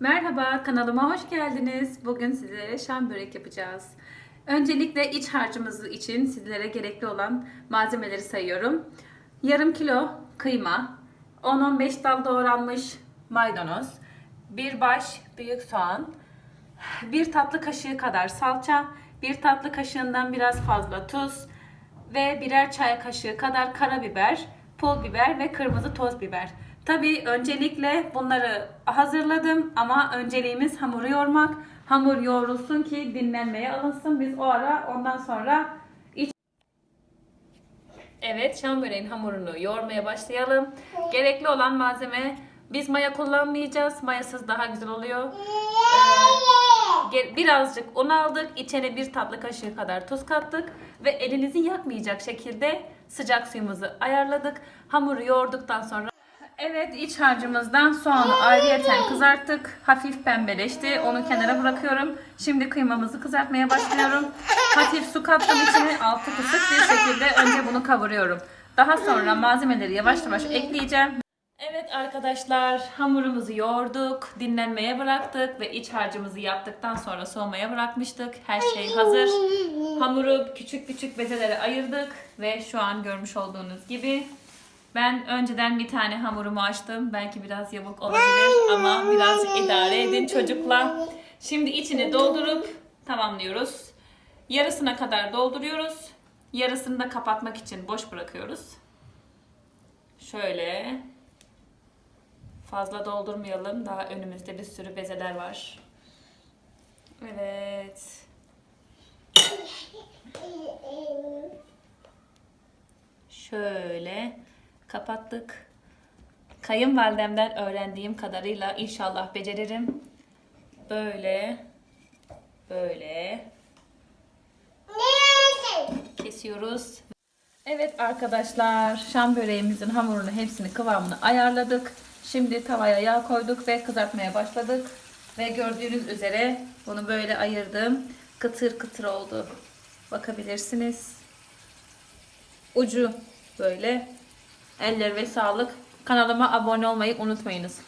Merhaba, kanalıma hoş geldiniz. Bugün sizlere şam börek yapacağız. Öncelikle iç harcımız için sizlere gerekli olan malzemeleri sayıyorum. Yarım kilo kıyma, 10-15 dal doğranmış maydanoz, bir baş büyük soğan, bir tatlı kaşığı kadar salça, bir tatlı kaşığından biraz fazla tuz ve birer çay kaşığı kadar karabiber, pul biber ve kırmızı toz biber. Tabii öncelikle bunları hazırladım ama önceliğimiz hamuru yoğurmak. Hamur yoğrulsun ki dinlenmeye alınsın. Biz o ara ondan sonra iç Evet, şam böreğin hamurunu yoğurmaya başlayalım. Gerekli olan malzeme biz maya kullanmayacağız. Mayasız daha güzel oluyor. Ee, birazcık un aldık. İçine bir tatlı kaşığı kadar tuz kattık ve elinizi yakmayacak şekilde sıcak suyumuzu ayarladık. Hamuru yoğurduktan sonra Evet iç harcımızdan soğanı ayrıyeten kızarttık. Hafif pembeleşti. Onu kenara bırakıyorum. Şimdi kıymamızı kızartmaya başlıyorum. Hafif su kattım içine altı kısık bir şekilde önce bunu kavuruyorum. Daha sonra malzemeleri yavaş yavaş ekleyeceğim. Evet arkadaşlar hamurumuzu yoğurduk, dinlenmeye bıraktık ve iç harcımızı yaptıktan sonra soğumaya bırakmıştık. Her şey hazır. Hamuru küçük küçük bezelere ayırdık ve şu an görmüş olduğunuz gibi ben önceden bir tane hamurumu açtım. Belki biraz yamuk olabilir ama biraz idare edin çocukla. Şimdi içini doldurup tamamlıyoruz. Yarısına kadar dolduruyoruz. Yarısını da kapatmak için boş bırakıyoruz. Şöyle. Fazla doldurmayalım. Daha önümüzde bir sürü bezeler var. Evet. Şöyle kapattık. Kayınvalidemden öğrendiğim kadarıyla inşallah beceririm. Böyle böyle kesiyoruz. Evet arkadaşlar, şam böreğimizin hamurunu hepsini kıvamını ayarladık. Şimdi tavaya yağ koyduk ve kızartmaya başladık. Ve gördüğünüz üzere bunu böyle ayırdım. Kıtır kıtır oldu. Bakabilirsiniz. Ucu böyle. Eller ve sağlık. Kanalıma abone olmayı unutmayınız.